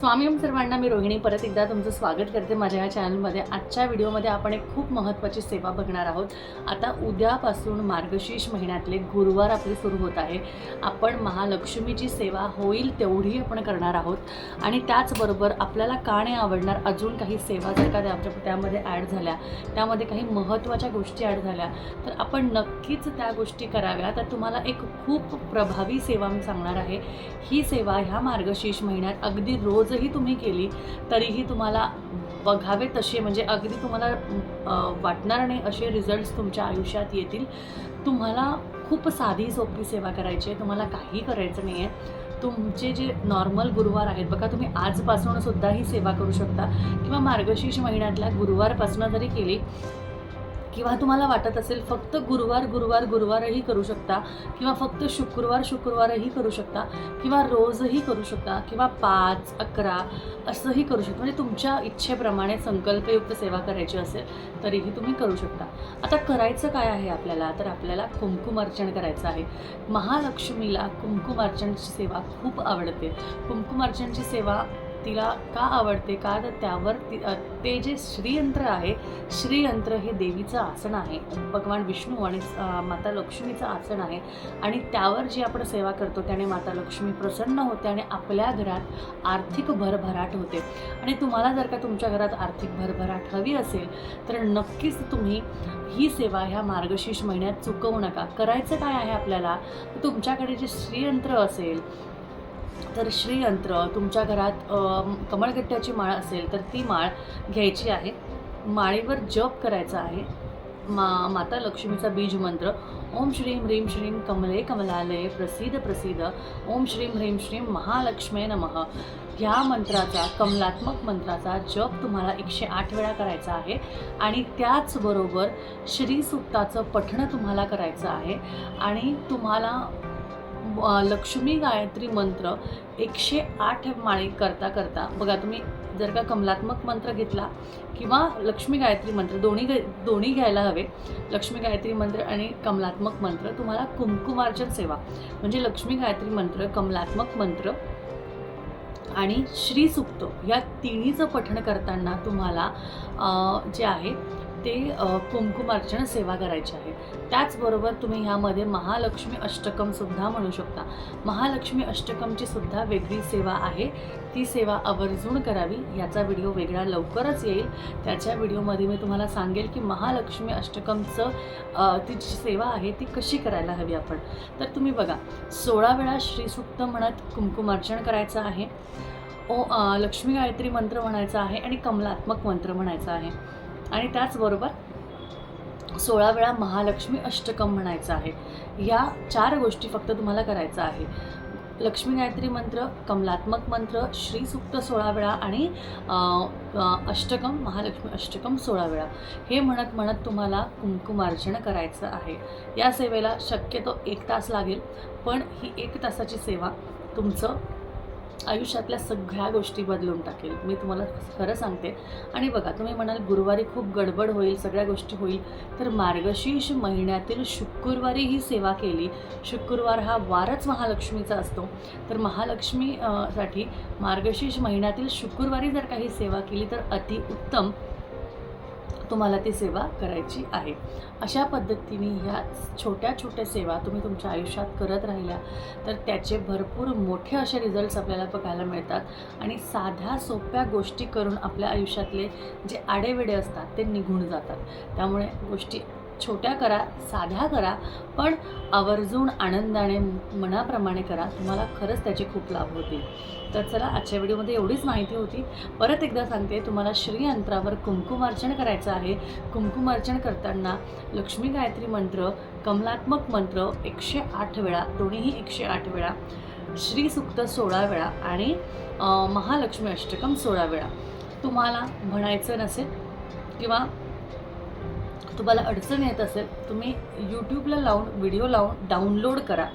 स्वामी सर्वांना मी रोहिणी परत एकदा तुमचं स्वागत करते. माझ्या या चॅनलमध्ये आजच्या व्हिडिओमध्ये आपण एक खूप महत्त्वाची सेवा बघणार आहोत. आता उद्यापासून मार्गशीर्ष महिन्यातले गुरुवार आपले सुरू होत आहे. आपण महालक्ष्मीची सेवा होईल तेवढी आपण करणार आहोत. आणि त्याचबरोबर आपल्याला का नाही आवडणार अजून काही सेवा जर का त्या त्यामध्ये ॲड झाल्या त्यामध्ये काही महत्त्वाच्या गोष्टी ॲड झाल्या तर आपण नक्कीच त्या गोष्टी कराव्या तर तुम्हाला एक खूप प्रभावी सेवा मी सांगणार आहे. ही सेवा ह्या मार्गशीर्ष महिन्यात अगदी रोज जरी तुम्ही केली तरीही तुम्हाला बघावे तसे म्हणजे अगदी तुम्हाला वाटणार नाही असे रिझल्ट्स तुमच्या आयुष्यात येतील. तुम्हाला खूप साधी सोपी सेवा करायची आहे तुम्हाला काही करायचं नाही आहे तुमचे जे नॉर्मल गुरुवार आहेत बघा तुम्ही आजपासून सुद्धा ही सेवा करू शकता. किंवा मार्गशीर्ष महिन्यातल्या गुरुवारपासून जरी केली किंवा तुम्हाला वाटत असेल फक्त गुरुवार गुरुवार गुरुवारही करू शकता किंवा फक्त शुक्रवार शुक्रवारही करू शकता किंवा रोजही करू शकता किंवा पाच अकरा असंही करू शकता. म्हणजे तुमच्या इच्छेप्रमाणे संकल्पयुक्त सेवा करायची असेल तरीही तुम्ही करू शकता. आता करायचं काय आहे आपल्याला? तर आपल्याला कुंकुम अर्चन करायचं आहे. महालक्ष्मीला कुंकुम अर्चनची सेवा खूप आवडते. कुंकुम अर्चनची सेवा तिला का आवडते? का तर त्यावर ती ते जे श्रीयंत्र आहे श्रीयंत्र हे देवीचं आसन आहे. भगवान विष्णू आणि माता लक्ष्मीचं आसन आहे. आणि त्यावर जी आपण सेवा करतो त्याने माता लक्ष्मी प्रसन्न होते आणि आपल्या घरात आर्थिक भरभराट होते. आणि तुम्हाला जर का तुमच्या घरात आर्थिक भरभराट हवी असेल तर नक्कीच तुम्ही ही सेवा ह्या मार्गशीर्ष महिन्यात चुकवू नका. करायचं काय आहे आपल्याला? तुमच्याकडे जे श्रीयंत्र असेल तर श्रीयंत्र तुमच्या घरात कमळगट्ट्याची माळ असेल तर ती माळ घ्यायची आहे. माळेवर जप करायचा आहे. मा माता लक्ष्मीचा बीज मंत्र. ओम श्रीम ह्रीम श्रीम कमले कमलालय प्रसिद्ध प्रसिद्ध ओम श्रीम ह्रीम श्रीम महालक्ष्मे नमः. ह्या मंत्राचा कमलात्मक मंत्राचा जप तुम्हाला एकशे आठ वेळा करायचा आहे. आणि त्याचबरोबर श्रीसुक्ताचं पठण तुम्हाला करायचं आहे. आणि तुम्हाला लक्ष्मी गायत्री मंत्र एकशे आठ माळी करता करता बघा तुम्ही जर का कमलात्मक मंत्र घेतला किंवा लक्ष्मी गायत्री मंत्र दोन्ही दोन्ही घ्यायला हवे. लक्ष्मी गायत्री मंत्र आणि कमलात्मक मंत्र तुम्हाला कुंकुमार्चन सेवा. म्हणजे लक्ष्मी गायत्री मंत्र कमलात्मक मंत्र आणि श्रीसुक्त या तिन्हीचं पठण करताना तुम्हाला जे आहे ते कुंकुमार्चन सेवा करायची आहे. त्याचबरोबर तुम्ही ह्यामध्ये महालक्ष्मी अष्टकमसुद्धा म्हणू शकता. महालक्ष्मी अष्टकमची सुद्धा वेगळी सेवा आहे. ती सेवा आवर्जून करावी याचा व्हिडिओ वेगळा लवकरच येईल. त्याच्या व्हिडिओमध्ये मी तुम्हाला सांगेल की महालक्ष्मी अष्टकमचं ती जी सेवा आहे ती कशी करायला हवी आपण. तर तुम्ही बघा सोळा वेळा श्रीसुक्त म्हणत कुंकुमार्चन करायचं आहे. ओ लक्ष्मी गायत्री मंत्र म्हणायचा आहे आणि कमलात्मक मंत्र म्हणायचा आहे. आणि त्याचबरोबर सोळा वेळा महालक्ष्मी अष्टकम म्हणायचं आहे. या चार गोष्टी फक्त तुम्हाला करायचं आहे. लक्ष्मी गायत्री मंत्र कमलात्मक मंत्र श्रीसुक्त सोळा वेळा आणि अष्टकम महालक्ष्मी अष्टकम सोळा वेळा. हे म्हणत म्हणत तुम्हाला कुंकुमार्चन करायचं आहे. या सेवेला शक्यतो एक तास लागेल पण ही एक तासाची सेवा तुमचं आयुष्यातल्या सगळ्या गोष्टी बदलून टाकेल. मी तुम्हाला खरं सांगते. आणि बघा तुम्ही म्हणाल गुरुवारी खूप गडबड होईल सगळ्या गोष्टी होईल तर मार्गशीर्ष महिन्यातील शुक्रवारी ही सेवा केली. शुक्रवार हा वारच महालक्ष्मीचा असतो. तर महालक्ष्मी साठी मार्गशीर्ष महिन्यातील शुक्रवारी जर काही सेवा केली तर अतिउत्तम तुम्हाला ती सेवा करायची आहे. अशा पद्धतीने ह्या छोट्या छोट्या सेवा तुम्ही तुमच्या आयुष्यात करत राहिल्या तर त्याचे भरपूर मोठे असे रिझल्ट्स आपल्याला बघायला मिळतात. आणि साध्या सोप्या गोष्टी करून आपल्या आयुष्यातले जे आडेवेडे असतात ते निघून जातात. त्यामुळे गोष्टी छोट्या करा साध्या करा पण आवर्जून आनंदाने मनाप्रमाणे करा. तुम्हाला खरंच त्याचे खूप लाभ होतील. तर चला आजच्या व्हिडिओमध्ये एवढीच माहिती होती. परत एकदा सांगते तुम्हाला श्रीयंत्रावर कुंकुमार्चन करायचं आहे. कुंकुमार्चन करताना लक्ष्मी गायत्री मंत्र कमलात्मक मंत्र एकशे आठ वेळा दोन्हीही एकशे आठ वेळा श्रीसुक्त सोळा वेळा आणि महालक्ष्मी अष्टकम सोळा वेळा. तुम्हाला म्हणायचं नसेल किंवा तुम्हाला अडचण येत असेल तुम्ही यूट्यूबला लावून व्हिडिओ लावून डाउनलोड करा.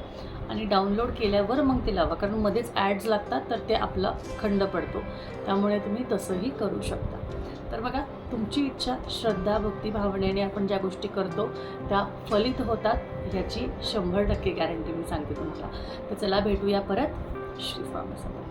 आणि डाउनलोड केल्यावर मग ते लावा. कारण मध्येच ॲड्स लागतात तर ते आपला खंड पडतो. त्यामुळे तुम्ही तसंही करू शकता. तर बघा तुमची इच्छा श्रद्धा भक्ती भावनेने आपण ज्या गोष्टी करतो त्या फलित होतात ह्याची शंभर टक्के गॅरंटी मी सांगते तुम्हाला. तर चला भेटूया परत. श्री स्वामी समर्थ.